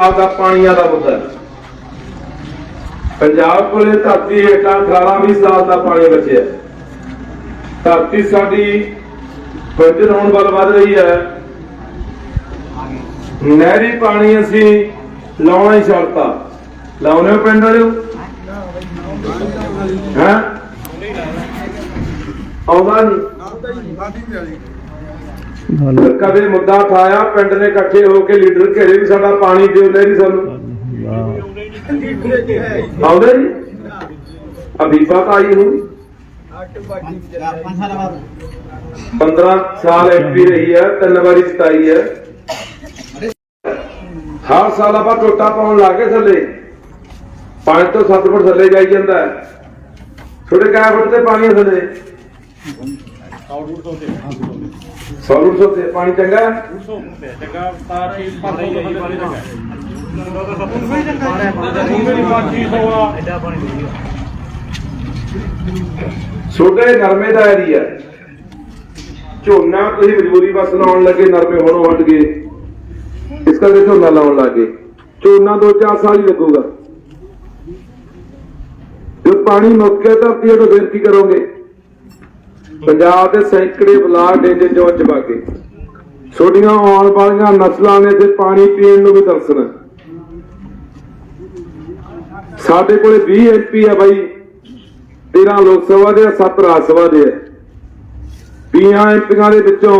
ਪੰਜਾਬ ਦਾ ਪਾਣੀਆਂ ਦਾ ਮੁੱਦਾ ਹੈ। ਪੰਜਾਬ ਕੋਲੇ ਧਰਤੀ ਹੇਠਾਂ 18 20 ਸਾਲ ਦਾ ਪਾਣੀ ਬਚਿਆ ਧਰਤੀ ਸਾਡੀ ਬੰਜਰ ਹੋਣ ਵੱਲ ਵੱਧ ਰਹੀ ਹੈ। ਨਹਿਰੀ ਪਾਣੀ ਅਸੀਂ ਲਾਉਣਾ ਹੀ ਛੱਡਤਾ। ਲਾਉਣੇ ਹੋ ਪਿੰਡ ਵਾਲਿਓ? ਹੈ? ਆਉਂਦਾ ਨਹੀਂ। ਕਦੇ ਮੁੱਦਾ ਉਠਾਇਆ, ਪਿੰਡ ਨੇ ਇਕੱਠੇ ਹੋ ਕੇ ਲੀਡਰ ਘੇਰੇ ਵੀ ਸਾਡਾ ਪਾਣੀ ਦਿਓ ਨਹਿਰੀ ਸਾਨੂੰ। ਆਉਂਦੇ ਜੀ? ਅਬੀਬਾ ਤਾਂ ਆਈ ਹੁਣ। 15 ਸਾਲ ਐਮਪੀ ਰਹੀ ਹੈ, ਤਿੰਨ ਵਾਰੀ ਸਤਾਈ ਹੈ। ਹਰ ਸਾਲ ਆਪਾਂ ਟੋਟਾ ਪਾਉਣ ਲੱਗੇ ਥੱਲੇ। 5 ਤੋਂ 7 ਫੁੱਟ ਥੱਲੇ ਜਾਈ ਜਾਂਦਾ ਛੋਟੇ ਕਿਆ ਫੁੱਟ ਤੇ ਪਾਣੀ ਥੱਲੇ। ਹੈ 100 ਫੁੱਟ ਤੇ ਪਾਣੀ ਚੰਗਾ? ਹੈ ਛੋਟੇ ਨਰਮੇ ਦਾ ਏਰੀਆ ਝੋਨਾ ਤੁਸੀਂ ਮਜਬੂਰੀ ਬਸ ਲਾਉਣ ਲੱਗੇ ਨਰਮੇ ਹੋਣੋਂ ਹਟ ਗਏ। ਇਸ ਕਰਕੇ ਝੋਨਾ ਲਾਉਣ ਲੱਗੇ ਝੋਨਾ ਦੋ ਚਾਰ ਸਾਲ ਹੀ ਲੱਗੂਗਾ। ਜੇ ਪਾਣੀ ਮੁੱਕ ਗਿਆ ਧਰਤੀ ਤੋਂ ਫਿਰ ਕੀ ਕਰੋਗੇ? ਪੰਜਾਬ ਦੇ ਸੈਂਕੜੇ ਬਲਾਕ ਡੇਂਜਰ ਜ਼ੋਨ ਚ ਛੋਟੀਆਂ ਆਉਣ ਵਾਲੀਆਂ ਨਸਲਾਂ ਨੇ ਤੇ ਪਾਣੀ ਪੀਣ ਨੂੰ ਵੀ ਤਰਸਣਾ ਸਾਡੇ ਕੋਲੇ 20 ਐਮਪੀ ਆ ਬਾਈ। 13 ਲੋਕ ਸਭਾ ਦੇ 7 ਰਾਜ ਸਭਾ ਦੇ ਆ। 20 ਐਮਪੀਆਂ ਦੇ ਵਿੱਚੋਂ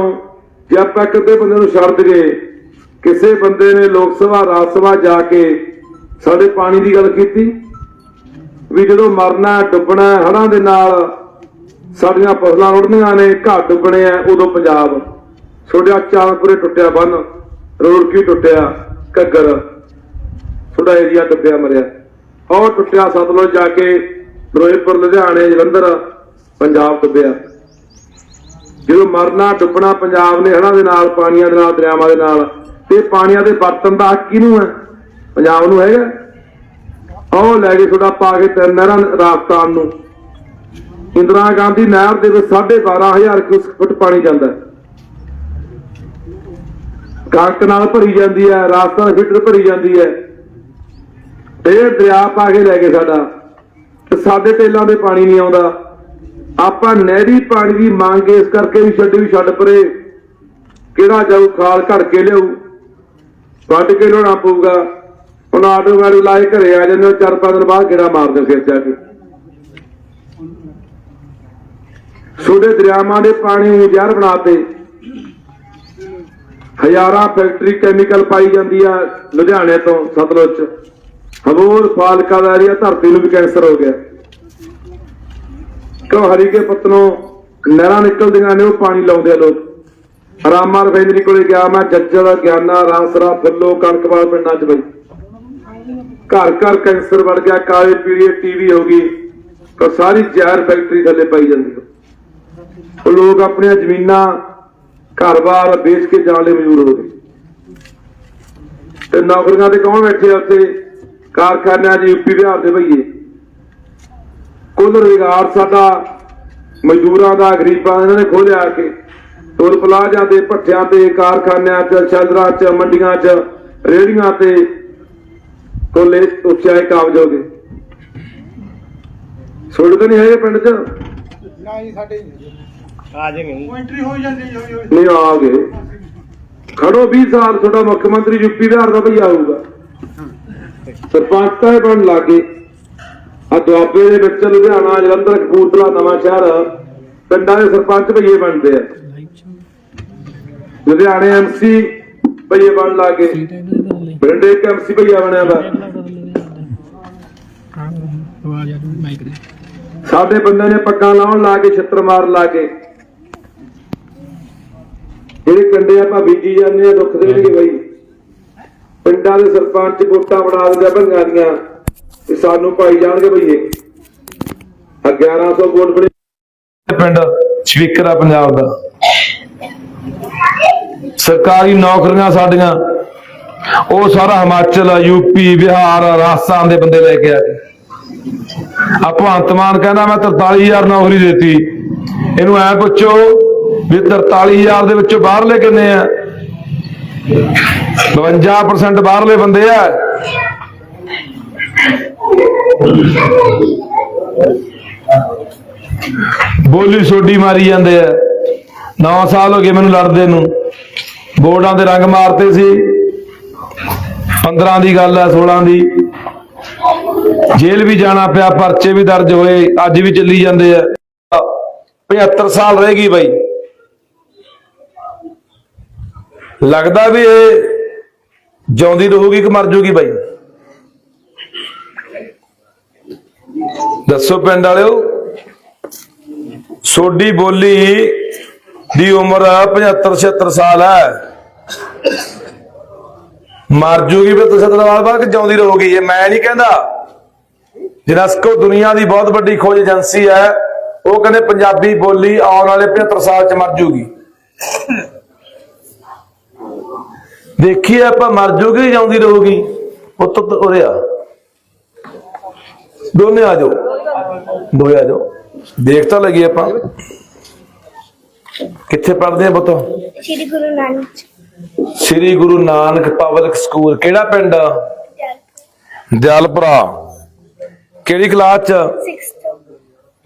ਜੇ ਆਪਾਂ ਕਿਤੇ ਬੰਦੇ ਨੂੰ ਛੱਡ ਦਈਏ, ਕਿਸੇ ਬੰਦੇ ਨੇ ਲੋਕ ਸਭਾ, ਰਾਜ ਸਭਾ ਜਾ ਕੇ ਸਾਡੇ ਪਾਣੀ ਦੀ ਗੱਲ ਕੀਤੀ ਵੀ ਜਦੋਂ ਮਰਨਾ, ਡੁੱਬਣਾ ਹੜਾਂ ਦੇ ਨਾਲ ਸਾਡੀਆਂ ਫਸਲਾਂ ਰੁੜਨੀਆਂ ਨੇ ਘਰ ਡੁੱਬਣੇ ਆ ਉਦੋਂ ਪੰਜਾਬ। ਛੋਟਿਆ ਚਾਲਪੁਰੇ ਟੁੱਟਿਆ ਬੰਨ ਰੋੜਕੀ ਟੁੱਟਿਆ? ਘੱਗਰ। ਥੋੜਾ ਏਰੀਆ ਡੁੱਬਿਆ, ਮਰਿਆ। ਉਹ ਟੁੱਟਿਆ ਸਤਲੁਜ ਜਾ ਕੇ, ਫਿਰੋਜ਼ਪੁਰ, ਲੁਧਿਆਣੇ, ਜਲੰਧਰ, ਪੰਜਾਬ ਡੁੱਬਿਆ। ਜਦੋਂ ਮਰਨਾ, ਡੁੱਬਣਾ ਪੰਜਾਬ ਨੇ ਹੜਾਂ ਦੇ ਨਾਲ, ਪਾਣੀਆਂ ਦੇ ਨਾਲ, ਦਰਿਆਵਾਂ ਦੇ ਨਾਲ, ਤੇ ਪਾਣੀਆਂ ਦੇ ਬਰਤਨ ਦਾ ਹੱਕ ਕਿਹਨੂੰ ਹੈ ਪੰਜਾਬ ਨੂੰ ਹੈਗਾ? ਉਹ ਲੈ ਕੇ ਤੁਹਾਡਾ ਪਾ ਕੇ ਤਿੰਨ ਨਹਿਰਾਂ ਰਾਜਸਥਾਨ ਨੂੰ। ਇੰਦਰਾ ਗਾਂਧੀ ਨਹਿਰ ਦੇ ਵਿੱਚ 12500 ਕਿਊਸਕ ਫੁੱਟ ਪਾਣੀ ਜਾਂਦਾ ਕਣਕ ਨਾਲ ਭਰੀ ਜਾਂਦੀ ਹੈ ਰਾਸਤਾ ਫਿਲਟਰ ਭਰੀ ਜਾਂਦੀ ਹੈ। ਇਹ ਦਰਿਆ ਪਾ ਕੇ ਲੈ ਕੇ ਸਾਡਾ, ਤੇ ਸਾਡੇ ਟੇਲਾਂ ਦੇ ਪਾਣੀ ਨਹੀਂ ਆਉਂਦਾ। ਆਪਾਂ ਨਹਿਰੀ ਪਾਣੀ ਦੀ ਮੰਗ ਇਸ ਕਰਕੇ ਵੀ ਛੱਡੀ ਵੀ ਛੱਡ ਪਰੇ। ਕਿਹੜਾ ਜਾਊ, ਖਾਲ ਘੜ ਕੇ ਲਿਆਊ, ਵੱਢ ਕੇ ਲਿਆਉਣਾ ਪਊਗਾ। ਹੁਣ ਆਟੋ ਗਾੜੀ ਲਾਏ ਘਰੇ ਆ ਜਾਂਦੇ ਉਹ ਚਾਰ ਪੰਜ ਦਿਨ ਬਾਅਦ ਗੇੜਾ ਮਾਰਦੇ ਫਿਰ ਜਾ ਕੇ। ਛੋਟੇ ਦਰਿਆਵਾਂ ਦੇ ਪਾਣੀ ਨੂੰ ਜ਼ਹਿਰ ਬਣਾਤੇ ਹਜ਼ਾਰਾਂ ਫੈਕਟਰੀ ਕੈਮੀਕਲ ਪਾਈ ਜਾਂਦੀ ਆ ਲੁਧਿਆਣੇ ਤੋਂ, ਸਤਲੁਜ ਚ। ਹਬੂਰ ਫਾਲਕਾ ਦਾ ਏਰੀਆ ਧਰਤੀ ਨੂੰ ਵੀ ਕੈਂਸਰ ਹੋ ਗਿਆ। ਕਿਉਂ ਹਰੀਕੇ ਪੱਤਨੋਂ ਨਹਿਰਾਂ ਨਿਕਲਦੀਆਂ ਨੇ, ਉਹ ਪਾਣੀ ਲਾਉਂਦੇ ਆ ਲੋਕ। ਰਾਮਾ ਰਵਿੰਦਰੀ ਕੋਲੇ ਗਿਆ ਮੈਂ ਜੱਜਲ ਗਿਆਨਾ, ਰਾਸਰਾ, ਫੁੱਲੋ, ਕਣਕਵਾਲ ਪਿੰਡਾਂ ਚ ਬਈ। ਘਰ ਘਰ ਕੈਂਸਰ ਵੜ ਗਿਆ, ਕਾਲੇ ਪੀਲੀਏ ਟੀਵੀ ਹੋ ਗਈ, ਤਾਂ ਸਾਰੀ ਜ਼ਹਿਰ ਫੈਕਟਰੀ ਥੱਲੇ ਪਾਈ ਜਾਂਦੀ ਉਹ ਲੋਕ ਆਪਣੀਆਂ ਜ਼ਮੀਨਾਂ, ਘਰ-ਬਾਰ ਵੇਚ ਕੇ ਜਾਣ ਲਈ ਮਜਬੂਰ ਹੋ ਗਏ। ਤੇ ਨੌਕਰੀਆਂ ਤੇ ਕੌਣ ਬੈਠੇ ਉੱਥੇ? ਕਾਰਖਾਨਿਆਂ 'ਚ ਯੂਪੀ ਬਿਹਾਰ ਦੇ ਭਈਏ ਕੁੱਲ ਰੁਜ਼ਗਾਰ ਸਾਡਾ ਮਜ਼ਦੂਰਾਂ ਦਾ, ਗਰੀਬਾਂ ਇਹਨਾਂ ਨੇ ਖੋਲਿਆ ਕੇ। ਟੋਲ ਪਲਾਜ਼ਾ ਤੇ, ਭੱਠਿਆਂ ਤੇ, ਕਾਰਖਾਨਿਆਂ 'ਚ, ਸ਼ੈਲਰਾਂ 'ਚ, ਮੰਡੀਆਂ 'ਚ, ਰੇਹੜੀਆਂ ਤੇ ਕੋਲੇ ਉੱਚਾਏ ਕਾਬਜ ਹੋ ਗਏ। ਸੁਣ ਤਾਂ ਨਹੀਂ ਹੈਗੇ ਪਿੰਡ 'ਚ? ਨਾ ਜੀ, ਸਾਡੇ ਆ ਜਾਏਗੇ। ਐਂਟਰੀ ਹੋ ਜਾਂਦੀ ਹੋਈ ਹੋਈ। ਨਹੀਂ ਆ ਗਏ। ਖੜੋ 20 ਸਾਲ ਤੁਹਾਡਾ ਮੁੱਖ ਮੰਤਰੀ ਯੂਪੀ ਬਿਹਾਰ ਦਾ ਭਈਆ ਆਊਗਾ ਸਰਪੰਚ ਤਾਂ ਇਹ ਬਣ ਲੱਗੇ। ਆ ਦੁਆਬੇ ਦੇ ਵਿੱਚ ਲੁਧਿਆਣਾ ਜਲੰਧਰ ਕਪੂਰਥਲਾ ਨਵਾਂ ਸ਼ਹਿਰ ਪਿੰਡਾਂ ਦੇ ਸਰਪੰਚ ਭਈਏ ਬਣਦੇ ਆ। ਲੁਧਿਆਣੇ ਐਮਸੀ ਭਈਏ ਬਣ ਲੱਗੇ। ਬਰਿੰਡੇ ਇੱਕ ਐਮਸੀ ਭਈਆ ਬਣਿਆ ਵਾ। ਸਾਡੇ ਬੰਦੇ ਨੇ ਪੱਗਾਂ ਲਾਉਣ ਲਾ ਕੇ ਛਿੱਤਰ ਮਾਰ ਲਾ ਕੇ। ਜਿਹੜੇ ਕੰਡੇ ਆਪਾਂ ਬੀਜੀ ਜਾਂਦੇ ਆ ਦੁੱਖ ਦੇਣਗੇ ਬਈ। ਪਿੰਡਾਂ ਦੇ ਸਰਪੰਚ ਵੋਟਾਂ ਬਣਾ ਦਿੰਦੇ ਆ ਭੰਗਾਂ ਦੀਆਂ। ਤੇ ਸਾਨੂੰ ਪਾਈ ਜਾਣਗੇ ਬਈਏ ਆ 1100 ਵੋਟ ਬਣੇ। ਪਿੰਡ ਸਪੀਕਰ ਆ ਪੰਜਾਬ ਦਾ। ਸਰਕਾਰੀ ਨੌਕਰੀਆਂ ਸਾਡੀਆਂ। ਉਹ ਸਾਰਾ ਹਿਮਾਚਲ ਯੂਪੀ ਬਿਹਾਰ ਰਾਜਸਥਾਨ ਦੇ ਬੰਦੇ ਲੈ ਕੇ ਆ ਗਏ ਆ ਮਾਨ ਕਹਿੰਦਾ ਮੈਂ 43000 ਨੌਕਰੀ ਦਿੱਤੀ। ਇਹਨੂੰ ਐ ਪੁੱਛੋ ਵੀ 43000 ਦੇ ਵਿੱਚੋਂ ਬਾਹਰਲੇ ਕਿੰਨੇ ਆ? 52% ਬਾਹਰਲੇ ਬੰਦੇ ਆ। ਬੋਲੀ ਸੋਡੀ ਮਾਰੀ ਜਾਂਦੇ ਆ। 9 ਸਾਲ ਹੋ ਗਏ ਮੈਨੂੰ ਲੜਦੇ ਨੂੰ। ਬੋਰਡਾਂ ਦੇ ਰੰਗ ਮਾਰਤੇ ਸੀ। 15 ਦੀ ਗੱਲ ਆ 16 ਦੀ। ਜੇਲ੍ਹ ਵੀ ਜਾਣਾ ਪਿਆ, ਪਰਚੇ ਵੀ ਦਰਜ ਹੋਏ, ਅੱਜ ਵੀ ਚੱਲੀ ਜਾਂਦੇ ਆ। 75 ਸਾਲ ਰਹਿ ਗਈ ਬਾਈ। ਲੱਗਦਾ ਵੀ ਇਹ ਜਿਉਂਦੀ ਰਹੂਗੀ ਕਿ ਮਰ ਜੂਗੀ ਬਾਈ? ਦੱਸੋ ਪਿੰਡ ਵਾਲਿਓ ਸੋਡੀ ਬੋਲੀ ਦੀ ਉਮਰ 75 76 ਸਾਲ ਹੈ। ਮਰ ਜੂਗੀ ਵੀ ਤੁਸੀਂ ਸਾਲ ਬਾਅਦ ਕਿ ਜਿਉਂਦੀ ਰਹੂਗੀ। ਇਹ ਮੈਂ ਨਹੀਂ ਕਹਿੰਦਾ। ਜਨਸਕੋ ਦੁਨੀਆ ਦੀ ਬਹੁਤ ਵੱਡੀ ਖੋਜ ਏਜੰਸੀ ਹੈ। ਉਹ ਕਹਿੰਦੇ ਪੰਜਾਬੀ ਬੋਲੀ ਆਉਣ ਵਾਲੇ 75 ਸਾਲ ਚ ਮਰ ਜੂਗੀ। ਦੇਖੀਏ ਆਪਾਂ ਮਰ ਜੂਗੀ ਜਾਂ ਜਿਉਂਦੀ ਰਹੂਗੀ ਉੱਤ ਉਰੇ ਆ। ਦੋਨੇ ਆ ਜਾਓ। ਦੋਏ ਆ ਜਾਓ। ਦੇਖ ਤਾਂ ਲਈਏ ਆਪਾਂ। ਕਿੱਥੇ ਪੜ੍ਹਦੇ ਆ ਪੁੱਤ? Shri Guru Nanak Shri Guru Nanak public school. ਕਿਹੜਾ ਪਿੰਡ ਜਲਪੁਰਾ। ਕਿਹੜੀ ਕਲਾਸ ਚ? 6th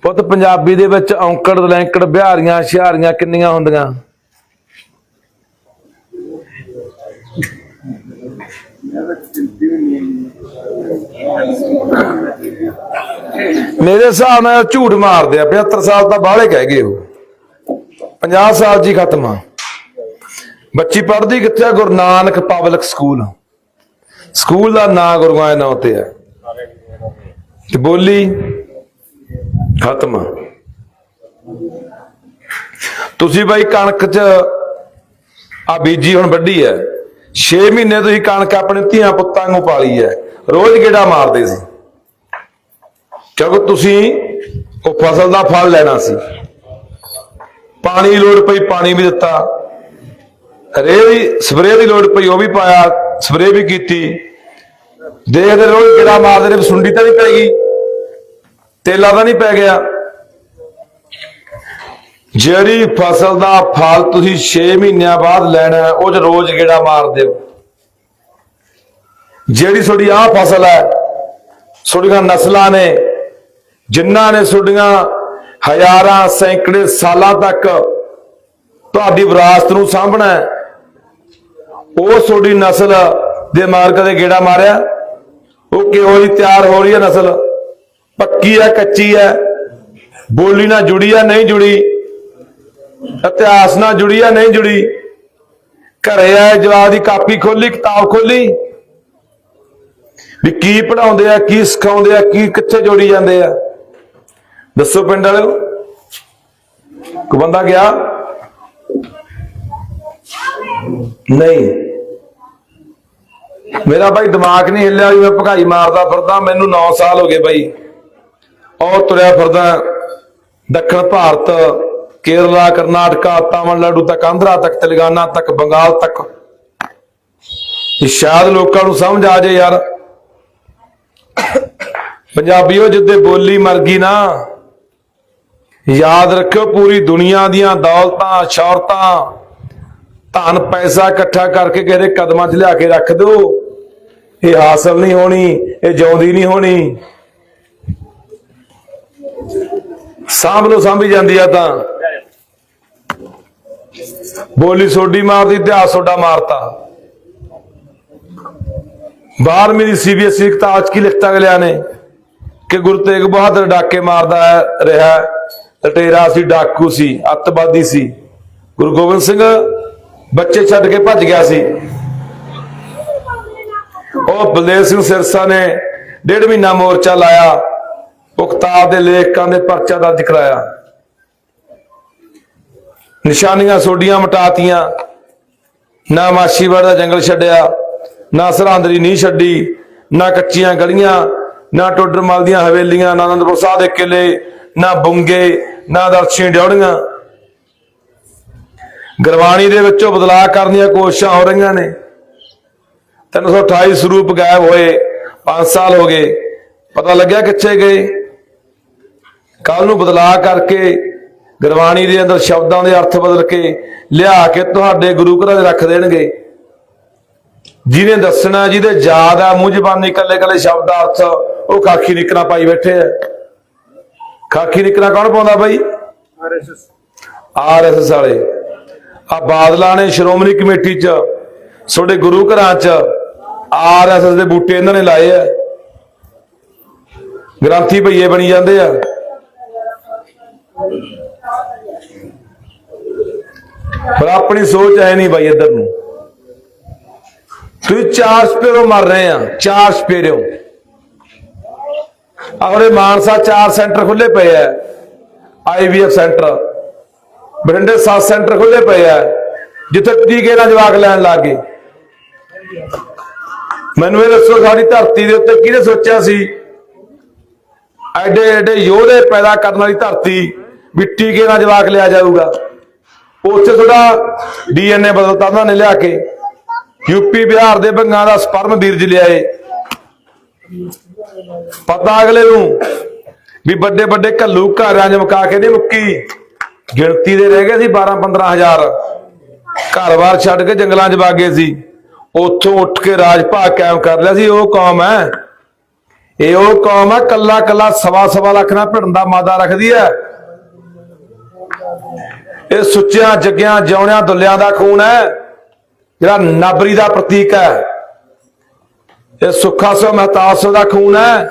ਪੁੱਤ ਪੰਜਾਬੀ ਦੇ ਵਿੱਚ ਔਂਕੜ ਲੈਂਕੜ ਬਿਹਾਰੀਆਂ ਸ਼ਿਹਾਰੀਆਂ ਕਿੰਨੀਆਂ ਹੁੰਦੀਆਂ? ਮੇਰੇ ਹਿਸਾਬ ਨਾਲ ਝੂਠ ਮਾਰਦੇ ਆ 75 ਸਾਲ ਤਾਂ ਬਾਹਲੇ ਕਹਿ ਗਏ ਉਹ। 50 ਸਾਲ ਜੀ ਖਤਮ ਆ। ਬੱਚੀ ਪੜ੍ਹਦੀ ਕਿੱਥੇ ਆ? Guru Nanak public school school ਦਾ ਨਾਂ ਗੁਰੂਆਂ ਦੇ ਨਾਂ ਤੇ ਆ। ਤੇ ਬੋਲੀ ਖਤਮ ਤੁਸੀਂ ਬਾਈ ਕਣਕ ਚ ਆ ਬੀਜੀ ਹੁਣ ਵੱਡੀ ਹੈ 6 ਮਹੀਨੇ ਤੁਸੀਂ ਕਣਕ ਆਪਣੇ ਧੀਆਂ ਪੁੱਤਾਂ ਨੂੰ ਪਾਲੀ ਹੈ ਰੋਜ਼ ਗੇੜਾ ਮਾਰਦੇ ਸੀ। ਕਿਉਂਕਿ ਤੁਸੀਂ ਉਹ ਫਸਲ ਦਾ ਫਲ ਲੈਣਾ ਸੀ। ਪਾਣੀ ਦੀ ਲੋੜ ਪਈ, ਪਾਣੀ ਵੀ ਦਿੱਤਾ। ਰੇਹ ਵੀ ਸਪਰੇਅ ਦੀ ਲੋੜ ਪਈ, ਉਹ ਵੀ ਪਾਇਆ, ਸਪਰੇਅ ਵੀ ਕੀਤੀ। ਦੇਖਦੇ ਰੋਜ਼ ਗੇੜਾ ਮਾਰਦੇ ਨੇ ਸੁੰਡੀ ਤਾਂ ਨਹੀਂ ਪੈ ਗਈ। ਤੇਲਾ ਤਾਂ ਨਹੀਂ ਪੈ ਗਿਆ। ਜਿਹੜੀ ਫਸਲ ਦਾ ਫਲ ਤੁਸੀਂ 6 ਮਹੀਨਿਆਂ ਬਾਅਦ ਲੈਣਾ ਉਹ ਚ ਰੋਜ਼ ਗੇੜਾ ਮਾਰ ਦਿਓ। ਜਿਹੜੀ ਤੁਹਾਡੀ ਆਹ ਫਸਲ ਹੈ, ਤੁਹਾਡੀਆਂ ਨਸਲਾਂ ਨੇ, ਜਿਨ੍ਹਾਂ ਨੇ ਤੁਹਾਡੀਆਂ ਹਜ਼ਾਰਾਂ, ਸੈਂਕੜੇ ਸਾਲਾਂ ਤੱਕ ਤੁਹਾਡੀ ਵਿਰਾਸਤ ਨੂੰ ਸਾਂਭਣਾ ਹੈ, ਉਹ ਤੁਹਾਡੀ ਨਸਲ ਦੇ ਮਾਰ ਕਦੇ ਗੇੜਾ ਮਾਰਿਆ। ਉਹ ਕਿਹੋ ਜਿਹੀ ਤਿਆਰ ਹੋ ਰਹੀ ਹੈ ਨਸਲ? ਪੱਕੀ ਹੈ, ਕੱਚੀ ਹੈ? ਬੋਲੀ ਨਾਲ ਜੁੜੀ ਹੈ, ਨਹੀਂ ਜੁੜੀ? ਇਤਿਹਾਸ ਨਾਲ ਜੁੜੀ ਹੈ ਨਹੀਂ ਜੁੜੀ? ਘਰੇ ਆਏ, ਜਵਾਬ ਦੀ ਕਾਪੀ ਖੋਲੀ ਕਿਤਾਬ ਖੋਲੀ ਵੀ ਕੀ ਪੜਾਉਂਦੇ ਆ, ਕੀ ਸਿਖਾਉਂਦੇ ਆ, ਕੀ ਕਿੱਥੇ ਜੋੜੀ ਜਾਂਦੇ ਆ? ਦੱਸੋ ਪਿੰਡ ਵਾਲਿਓ। ਕੋਈ ਬੰਦਾ ਗਿਆ? ਨਹੀਂ। ਮੇਰਾ ਭਾਈ ਦਿਮਾਗ ਨਹੀਂ ਹਿੱਲਿਆ ਵੀ ਮੈਂ ਭਗਾਈ ਮਾਰਦਾ ਫਿਰਦਾ, ਮੈਨੂੰ 9 ਸਾਲ ਹੋ ਗਏ ਬਾਈ। ਔਰ ਤੁਰਿਆ ਫਿਰਦਾ, ਦੱਖਣ ਭਾਰਤ ਕੇਰਲਾ, ਕਰਨਾਟਕਾ, ਤਾਮਿਲਨਾਡੂ ਤੱਕ, ਆਂਧਰਾ ਤੱਕ, ਤੇਲੰਗਾਨਾ ਤੱਕ, ਬੰਗਾਲ ਤੱਕ। ਸ਼ਾਇਦ ਲੋਕਾਂ ਨੂੰ ਸਮਝ ਆ ਜਾਏ ਯਾਰ। ਪੰਜਾਬੀਓ, ਜਿੱਦੇ ਬੋਲੀ ਮਰ ਗਈ ਨਾ, ਯਾਦ ਰੱਖਿਓ ਪੂਰੀ ਦੁਨੀਆ ਦੀਆਂ ਦੌਲਤਾਂ, ਸ਼ੌਹਰਤਾਂ। ਧਨ, ਪੈਸਾ ਇਕੱਠਾ ਕਰਕੇ ਕਿਸੇ ਦੇ ਕਦਮਾਂ 'ਚ ਲਿਆ ਕੇ ਰੱਖ ਦਿਓ। ਇਹ ਹਾਸਲ ਨਹੀਂ ਹੋਣੀ, ਇਹ ਜਿਉਂਦੀ ਨਹੀਂ ਹੋਣੀ। ਸਾਂਭ ਲੋ ਸਾਂਭੀ ਜਾਂਦੀ ਆ ਤਾਂ। ਬੋਲੀ ਸੋਡੀ ਮਾਰਦੀ, ਇਤਿਹਾਸ ਸੋਡਾ ਮਾਰਤਾ। 12ਵੀਂ ਦੀ ਸੀਬੀਐਸਈ ਕਿਤਾਬ ਕੀ ਲਿਖਤਾ ਗਿਆ ਨੇ? ਕਿ ਗੁਰੂ ਤੇਗ ਬਹਾਦਰ ਡਾਕੇ ਮਾਰਦਾ ਰਿਹਾ ਲਟੇਰਾ ਸੀ, ਡਾਕੂ ਸੀ, ਅੱਤਵਾਦੀ ਸੀ। ਗੁਰੂ ਗੋਬਿੰਦ ਸਿੰਘ ਬੱਚੇ ਛੱਡ ਕੇ ਭੱਜ ਗਿਆ ਸੀ। ਉਹ ਬਲਦੇਵ ਸਿੰਘ ਸਿਰਸਾ ਨੇ ਡੇਢ ਮਹੀਨਾ ਮੋਰਚਾ ਲਾਇਆ ਉਹ ਦੇ ਲੇਖਕਾਂ ਦੇ ਪਰਚਾ ਦਰਜ ਕਰਾਇਆ। ਨਿਸ਼ਾਨੀਆਂ ਸੋਡੀਆਂ ਮਟਾਤੀਆਂ। ਨਾ ਮਾਸ਼ੀਵਾੜ ਦਾ ਜੰਗਲ ਛੱਡਿਆ, ਨਾ ਸਰਹੰਦਰੀ ਨਹੀਂ ਛੱਡੀ, ਨਾ ਕੱਚੀਆਂ ਗਲੀਆਂ, ਨਾ ਟੋਡਰਮਲ ਦੀਆਂ ਹਵੇਲੀਆਂ, ਨਾ ਅਨੰਦਪੁਰ ਸਾਹਿਬ ਦੇ ਕਿਲੇ, ਨਾ ਬੁੰਗੇ, ਨਾ ਦਰਸ਼ੀਆਂ ਡਿਉੜੀਆਂ ਗੁਰਬਾਣੀ ਦੇ ਵਿੱਚੋਂ ਬਦਲਾਅ ਕਰਨ ਦੀਆਂ ਕੋਸ਼ਿਸ਼ਾਂ ਹੋ ਰਹੀਆਂ ਨੇ। 328 ਸਰੂਪ ਗਾਇਬ ਹੋਏ 5 ਸਾਲ ਹੋ ਗਏ, ਪਤਾ ਲੱਗਿਆ ਕਿੱਥੇ ਗਏ? ਕੱਲ ਨੂੰ ਬਦਲਾਅ ਕਰਕੇ ਗੁਰਬਾਣੀ ਦੇ ਅੰਦਰ ਸ਼ਬਦਾਂ ਦੇ ਅਰਥ ਬਦਲ ਕੇ ਲਿਆ ਕੇ ਤੁਹਾਡੇ ਗੁਰੂ ਘਰਾਂ 'ਚ ਰੱਖ ਦੇਣਗੇ। ਜਿਹਨੇ ਦੱਸਣਾ ਜਿਹਦੇ ਯਾਦ ਆ ਮੂੰਹ ਜ਼ਬਾਨੀ ਕੱਲੇ ਕੱਲੇ ਸ਼ਬਦ ਦਾ ਅਰਥ ਉਹ ਖਾਕੀ ਨਿਕਣਾ ਪਾਈ ਬੈਠੇ ਆ। ਖਾਕੀ ਨਿਕਣਾ ਕੌਣ ਪਾਉਂਦਾ ਬਾਈ? ਆਰਐਸਐਸ ਆਰਐਸਐਸ ਵਾਲੇ। ਆ ਬਾਦਲਾਂ ਨੇ ਸ਼੍ਰੋਮਣੀ ਕਮੇਟੀ ਚ ਤੁਹਾਡੇ ਗੁਰੂ ਘਰਾਂ ਚ ਆਰਐਸਐਸ ਦੇ ਬੂਟੇ ਇਹਨਾਂ ਨੇ ਲਾਏ ਆ। ਗ੍ਰੰਥੀ ਭਈਏ ਬਣੀ ਜਾਂਦੇ ਆ। ਪਰ ਆਪਣੀ ਸੋਚ ਐ ਨਹੀਂ ਬਾਈ ਇੱਧਰ ਨੂੰ। ਤੁਸੀਂ ਚਾਰ ਸਪੇਰੋ ਮਰ ਰਹੇ ਆ, ਚਾਰ ਸਪੇਰੋ। ਆਹਰੇ ਮਾਨਸਾ ਚਾਰ ਸੈਂਟਰ ਖੁੱਲੇ ਪਏ ਆ। ਆਈਵੀਐਫ ਸੈਂਟਰ ਬਰਿੰਡੇ ਸੱਤ ਸੈਂਟਰ ਖੁੱਲੇ ਪਏ ਆ, ਜਿੱਥੇ ਟੀਕੇ ਨਾਲ ਜਵਾਕ ਲੈਣ ਲੱਗ ਗਏ। ਮੈਨੂੰ ਇਹ ਦੱਸੋ, ਸਾਡੀ ਧਰਤੀ ਦੇ ਉੱਤੇ ਕਿਹਨੇ ਸੋਚਿਆ ਸੀ? ਐਡੇ ਐਡੇ ਯੋਧੇ ਪੈਦਾ ਕਰਨ ਵਾਲੀ ਧਰਤੀ ਵੀ ਟੀਕੇ ਨਾਲ ਜਵਾਕ ਲਿਆ ਜਾਊਗਾ। ਉੱਥੇ ਥੋੜਾ ਡੀਐਨਏ ਬਦਲਤਾ ਉਹਨਾਂ ਨੇ ਲਿਆ ਕੇ। ਯੂਪੀ, ਬਿਹਾਰ ਦੇ ਬੰਗਾਂ ਦਾ ਸਪਰਮ ਬੀਰਜ ਲਿਆਏ। ਪਤਾ ਅਗਲੇ ਨੂੰ ਵੀ ਵੱਡੇ ਵੱਡੇ ਘੱਲੂ ਘਰਾਂ 'ਚ ਮੁਕਾ ਕੇ ਨਹੀਂ ਮੁੱਕੀ। ਗਿਣਤੀ ਦੇ ਰਹਿ ਗਏ ਸੀ 12 15000 ਘਰ-ਬਾਰ ਛੱਡ ਕੇ ਜੰਗਲਾਂ 'ਚ ਵਾਗੇ ਸੀ। ਉੱਥੋਂ ਉੱਠ ਕੇ ਰਾਜ ਭਾਗ ਕਾਇਮ ਕਰ ਲਿਆ ਸੀ। ਉਹ ਕੌਮ ਹੈ। ਇਹ ਉਹ ਕੌਮ ਹੈ ਕੱਲਾ ਕੱਲਾ ਸਵਾ ਸਵਾ ਲੱਖ ਨਾਲ ਭਿੜਨ ਦਾ ਮਾਦਾ ਰੱਖਦੀ ਹੈ। ਇਹ ਸੁੱਚਿਆਂ, ਜੱਗਿਆਂ, ਜਿਉਣਿਆਂ, ਦੁੱਲਿਆਂ ਦਾ ਖੂਨ ਹੈ। ਜਿਹੜਾ ਨਾਬਰੀ ਦਾ ਪ੍ਰਤੀਕ ਹੈ। ਇਹ ਸੁੱਖਾ ਸੋ ਮਹਤਾਬ ਸੋ ਦਾ ਖੂਨ ਹੈ।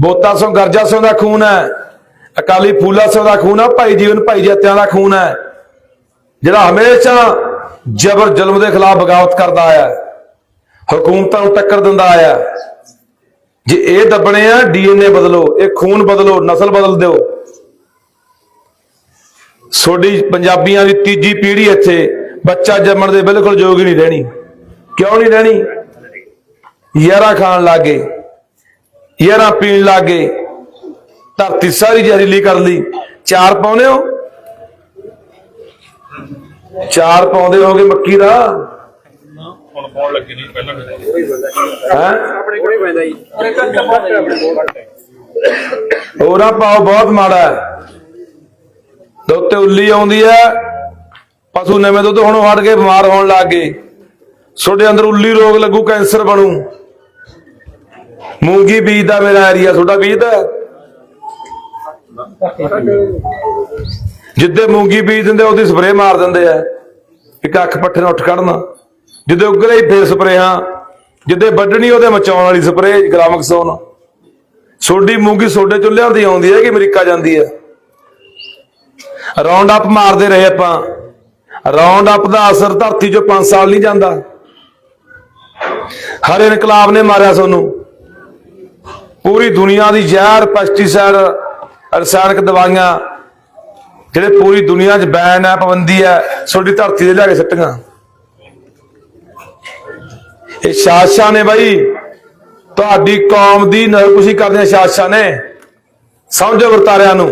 ਬੋਤਾ ਸੋ ਗਰਜਾ ਸੋ ਦਾ ਖੂਨ ਹੈ। ਅਕਾਲੀ ਫੂਲਾ ਸੋ ਦਾ ਖੂਨ ਹੈ। ਭਾਈ ਜੀਵਨ, ਭਾਈ ਜੱਤਿਆਂ ਦਾ ਖੂਨ ਹੈ। ਜਿਹੜਾ ਹਮੇਸ਼ਾ ਜ਼ਬਰ ਜ਼ੁਲਮ ਦੇ ਖਿਲਾਫ ਬਗਾਵਤ ਕਰਦਾ ਆਇਆ ਹੈ। ਹਕੂਮਤਾਂ ਨੂੰ ਟੱਕਰ ਦਿੰਦਾ ਆਇਆ ਹੈ। ਜੇ ਇਹ ਦੱਬਣੇ ਆ, ਡੀਐਨਏ ਬਦਲੋ, ਇਹ ਖੂਨ ਬਦਲੋ, ਨਸਲ ਬਦਲ ਦਿਓ। ਸੋਡੀ ਪੰਜਾਬੀਆਂ ਦੀ ਤੀਜੀ ਪੀੜ੍ਹੀ ਇੱਥੇ ਬੱਚਾ ਜੰਮਣ ਦੇ ਬਿਲਕੁਲ ਯੋਗ ਹੀ ਨਹੀਂ ਰਹਿਣੀ। ਕਿਉਂ ਨਹੀਂ ਰਹਿਣੀ? ਯਾਰਾ ਖਾਣ ਲੱਗੇ ਯਾਰਾ ਪੀਣ ਲੱਗੇ ਧਰਤੀ ਸਾਰੀ ਜ਼ਹਿਰੀਲੀ ਕਰ ਲਈ। ਚਾਰ ਪਾਉਨੇ ਹੋ? ਚਾਰ ਪਾਉਂਦੇ ਹੋਗੇ ਮੱਕੀ ਦਾ? ਹੁਣ ਪਾਉਣ ਲੱਗੇ ਨਹੀਂ ਪਹਿਲਾਂ ਵੀ ਹੈ ਆਪਣੇ ਕੋਲੇ ਪੈਂਦਾ ਜੀ ਹੋਰਾ ਪਾਓ ਬਹੁਤ ਮਾੜਾ ਹੈ। ਦੁੱਧ ਤੇ ਉੱਲੀ ਆਉਂਦੀ ਹੈ। ਪਸ਼ੂ ਨਵੇਂ ਦੁੱਧ ਹੁਣ ਹਟ ਕੇ ਬਿਮਾਰ ਹੋਣ ਲੱਗ ਗਏ। ਤੁਹਾਡੇ ਅੰਦਰ ਉੱਲੀ ਰੋਗ ਲੱਗੂ, ਕੈਂਸਰ ਬਣੂ। ਮੂੰਗੀ ਬੀਜ ਦਾ ਮੇਰਾ ਏਰੀਆ ਤੁਹਾਡਾ ਬੀਜਦਾ ਹੈ? ਜਿੱਦੇ ਮੂੰਗੀ ਬੀਜ ਦਿੰਦੇ, ਉਹਦੀ ਸਪਰੇਅ ਮਾਰ ਦਿੰਦੇ ਆ। ਇੱਕ ਅੱਖ ਪੱਠੇ ਨਾਲ ਉੱਠ ਕੱਢਣਾ ਜਿੱਦੇ ਉਗਰੇ ਹੀ ਫੇਰ ਸਪਰੇਹਾਂ ਜਿੱਦੇ ਵੱਢਣੀ, ਉਹਦੇ ਮਚਾਉਣ ਵਾਲੀ ਸਪਰੇਅ ਗ੍ਰਾਮਕਸੋਨ ਸੋਡੀ ਮੂੰਗੀ ਸੋਡੇ ਚੁੱਲ੍ਹਿਆਂ ਦੀ ਆਉਂਦੀ ਹੈ ਕਿ ਅਮਰੀਕਾ ਜਾਂਦੀ ਹੈ? ਰਾਉਂਡ ਅਪ ਮਾਰਦੇ ਰਹੇ ਆਪਾਂ। ਰਾਉਂਡ ਅਪ ਦਾ ਅਸਰ ਧਰਤੀ 'ਚੋਂ 5 ਸਾਲ ਨਹੀਂ ਜਾਂਦਾ। ਹਰ ਇਨਕਲਾਬ ਨੇ ਮਾਰਿਆ ਸਾਨੂੰ। ਪੂਰੀ ਦੁਨੀਆ ਦੀ ਜ਼ਹਿਰ ਪੈਸਟੀਸਾਈਡ ਰਸਾਇਣਕ ਦਵਾਈਆਂ, ਜਿਹੜੇ ਪੂਰੀ ਦੁਨੀਆ 'ਚ ਬੈਨ ਹੈ, ਪਾਬੰਦੀ ਹੈ, ਤੁਹਾਡੀ ਧਰਤੀ ਦੇ ਲਿਆ ਕੇ ਸੱਟੀਆਂ। ਇਹ ਸ਼ਾਸਕਾਂ ਨੇ ਬਾਈ, ਤੁਹਾਡੀ ਕੌਮ ਦੀ ਨਰਖੁਸ਼ੀ ਕਰਦੇ ਸ਼ਾਸਕਾਂ ਨੇ। ਸਮਝੋ ਵਰਤਾਰਿਆਂ ਨੂੰ।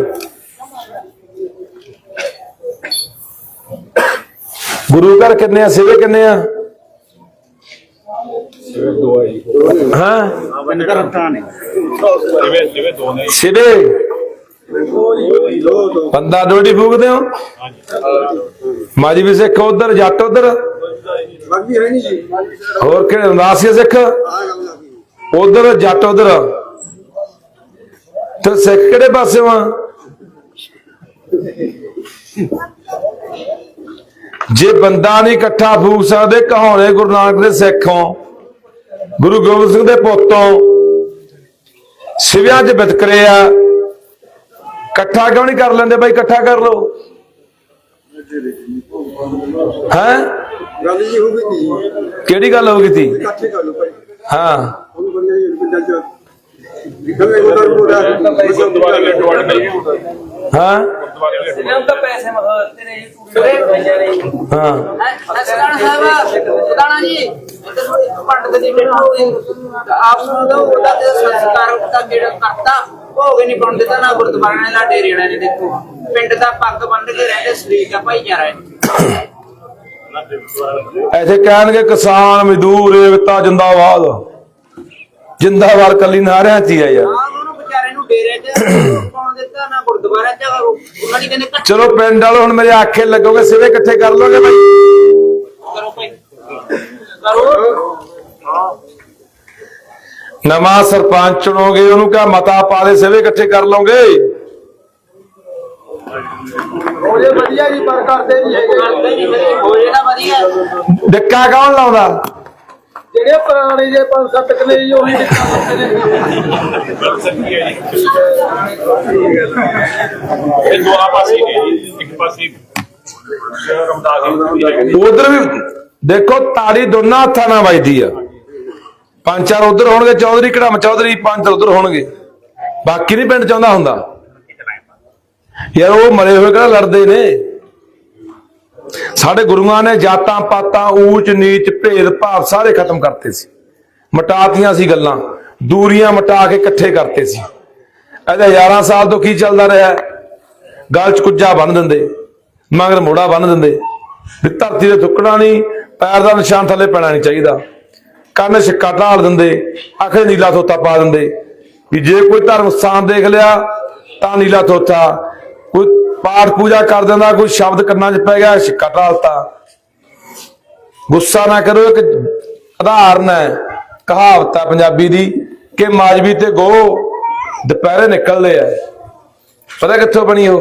ਗੁਰੂ ਘਰ ਕਿੰਨੇ ਆ, ਸੇਵੇ ਕਿੰਨੇ ਆ? ਹਾਂ। ਜਿਵੇਂ ਬੰਦਾ ਡੋਡੀ ਫੂਕਦੇ ਹੋ? ਮਾਜੀ ਵੀ ਸਿੱਖ ਉਧਰ, ਜੱਟ ਉਧਰ? ਹੋਰ ਕਿਹੜੇ ਨਾਸੀਆ ਸਿੱਖ? ਉਧਰ, ਜੱਟ ਉਧਰ? ਤੇ ਸਿੱਖ ਕਿਹੜੇ ਪਾਸੇ ਆ ਜੇ ਬੰਦਾ ਨਹੀਂ ਇਕੱਠਾ ਫੂਕ ਸਕਦੇ ਕਹਾਉਣੇ ਗੁਰੂ ਨਾਨਕ ਦੇ ਸਿੱਖੋਂ ਗੁਰੂ ਗੋਬਿੰਦ ਸਿੰਘ ਦੇ ਪੁੱਤੋਂ ਸਿਵਿਆਂ 'ਚ ਵਿਤਕਰੇ ਆ ਇਕੱਠਾ ਕਿਉਂ ਨਹੀਂ ਕਰ ਲੈਂਦੇ ਬਾਈ ਇਕੱਠਾ ਕਰ ਲਓ? ਹੈ? ਗੱਲ ਜੀ ਹੋ ਗਈ ਕਿਹੜੀ ਗੱਲ ਹੋ ਗਈ ਤੀ ਇਕੱਠੇ ਕਰ ਲਓ ਭਾਈ ਹਾਂ ਉਹਨੂੰ ਬੰਦੇ ਜੀ ਪਿੰਡਾਂ ਚ ਨਿਕਲ ਗਏ ਉਹਦਾ ਰਿਪੋਰਟ ਹਾਂ। ਗੁਰਦੁਆਰੇ ਲੈ ਇਹਨਾਂ ਦਾ ਪੈਸੇ ਮਖਾ ਤੇਰੇ ਪੂਰੇ ਭਈਆ ਨੇ ਹਾਂ। ਅਸਲਾਨ ਸਾਹਿਬ? ਦਾਣਾ ਜੀ? ਪੰਡਤ ਜੀ ਮੈਨੂੰ ਆਪ ਨੂੰ ਦੋ ਉਹਦਾ ਤੇ ਸੰਸਕਾਰ ਦਾ ਜਿਹੜਾ ਕਰਤਾ ਭੋਗ ਨਹੀਂ ਪਾਉਣ ਦਿੱਤਾ ਨਾ ਗੁਰਦੁਆਰੇ ਨੇ ਨਾ ਡੇਰੇ ਵਾਲਿਆਂ ਨੇ ਦੇਖੋ। ਪਿੰਡ ਦਾ ਪੱਗ ਬੰਨ ਕੇ ਰਹਿੰਦੇ ਸਰੀਰ ਦਾ ਭਾਈਚਾਰਾ ਹੈ। ਇੱਥੇ ਕਹਿਣਗੇ ਕਿਸਾਨ ਮਜ਼ਦੂਰ ਏਕਤਾ ਜਿੰਦਾਬਾਦ। ਜਿੰਦਾਬਾਦ ਕੱਲੀ ਨਾਰਿਆਂ 'ਚ ਹੀ ਆ ਯਾਰ। ਆਹ ਉਹਨੂੰ ਵਿਚਾਰੇ ਨੂੰ ਡੇਰੇ 'ਚ ਦਿੱਤਾ ਨਾ ਗੁਰਦੁਆਰੇ 'ਚ ਉਹਨਾਂ ਦੀ ਕਹਿੰਦੇ ਇਕੱਠੇ ਚਲੋ ਪਿੰਡ ਵਾਲੋ ਹੁਣ ਮੇਰੇ ਆਖੇ ਲੱਗੋਗੇ ਸਿਵੇ ਇਕੱਠੇ ਕਰ ਲੋਗੇ ਕਰੋ ਭਾਈ। ਕਰੋ। ਨਵਾਂ ਸਰਪੰਚ ਚੁਣੋਗੇ ਉਹਨੂੰ ਕਹਾ ਮਤਾ ਪਾ ਦੇ ਸੇਵੇ ਇਕੱਠੇ ਕਰ ਲਓਗੇ ਉਹਦੇ ਵਧੀਆ ਜੀ ਪਰ ਕਰਦੇ ਨਹੀਂ ਹੈਗੇ। ਕਰਦੇ ਨਹੀਂ ਫਿਰ ਹੋ ਜਾਣਾ ਵਧੀਆ। ਡਿੱਕਾ ਕੌਣ ਲਾਉਂਦਾ? ਜਿਹੜੇ ਪੁਰਾਣੇ ਜੇ ਪੰਜ ਸੱਤ ਕਨੇ ਜੀ ਉਹੀ ਦਿੱਤੇ ਨੇ ਗੱਲ ਸੱਚੀ ਹੈ ਜੀ ਇਹ ਦੋਹਾਂ ਪਾਸੇ ਨੇ ਜੀ ਇੱਕ ਪਾਸੇ ਰਮਦਾਸ ਜੀ ਉਧਰ ਵੀ ਦੇਖੋ ਤਾੜੀ ਦੋਨਾਂ ਹੱਥਾਂ ਨਾਲ ਵੱਜਦੀ ਆ। ਪੰਜ ਚਾਰ ਉਧਰ ਹੋਣਗੇ ਚੌਧਰੀ ਕੜਮ ਚੌਧਰੀ ਪੰਜ ਉਧਰ ਹੋਣਗੇ। ਬਾਕੀ ਨਹੀਂ ਪਿੰਡ ਚਾਹੁੰਦਾ ਹੁੰਦਾ। ਯਾਰ ਉਹ ਮਰੇ ਹੋਏ ਕਿਹੜਾ ਲੜਦੇ ਨੇ? ਸਾਡੇ ਗੁਰੂਆਂ ਨੇ ਜਾਤਾਂ ਪਾਤਾਂ, ਊਚ, ਨੀਚ, ਭੇਦ, ਭਾਵ ਸਾਰੇ ਖਤਮ ਕਰਤੇ ਸੀ। ਮਟਾਤੀਆਂ ਸੀ ਗੱਲਾਂ, ਦੂਰੀਆਂ ਮਟਾ ਕੇ ਇਕੱਠੇ ਕਰਤੇ ਸੀ। ਇਹਦੇ 11 ਸਾਲ ਤੋਂ ਕੀ ਚੱਲਦਾ ਰਿਹਾ? ਗਲ ਚ ਕੁੱਜਾ ਬੰਨ ਦਿੰਦੇ, ਮਗਰ ਮੋੜਾ ਬੰਨ ਦਿੰਦੇ। ਵੀ ਧਰਤੀ ਦੇ ਥੁੱਕਣਾ ਨਹੀਂ, ਪੈਰ ਦਾ ਨਿਸ਼ਾਨ ਥੱਲੇ ਪੈਣਾ ਨਹੀਂ ਚਾਹੀਦਾ। ਕੰਨ ਛਿੱਕਾ ਢਾਲ ਦਿੰਦੇ ਆਖੇ ਨੀਲਾ ਥੋਤਾ ਪਾ ਦਿੰਦੇ। ਵੀ ਜੇ ਕੋਈ ਧਰਮ ਸਥਾਨ ਦੇਖ ਲਿਆ, ਤਾਂ ਨੀਲਾ ਥੋਤਾ। ਕੋਈ ਪਾਠ ਪੂਜਾ ਕਰ ਦਿੰਦਾ, ਕੋਈ ਸ਼ਬਦ ਕੰਨਾਂ 'ਚ ਪੈ ਗਿਆ, ਛਿੱਕਾ ਢਾਲਤਾ ਗੁੱਸਾ ਨਾ ਕਰੋ, ਇੱਕ ਉਦਾਹਰਨ ਹੈ, ਕਹਾਵਤ ਹੈ ਪੰਜਾਬੀ ਦੀ ਕਿ ਮਾਜਵੀ ਤੇ ਗੋ ਦੁਪਹਿਰੇ ਨਿਕਲਦੇ ਆ। ਪਤਾ ਕਿੱਥੋਂ ਬਣੀ ਉਹ?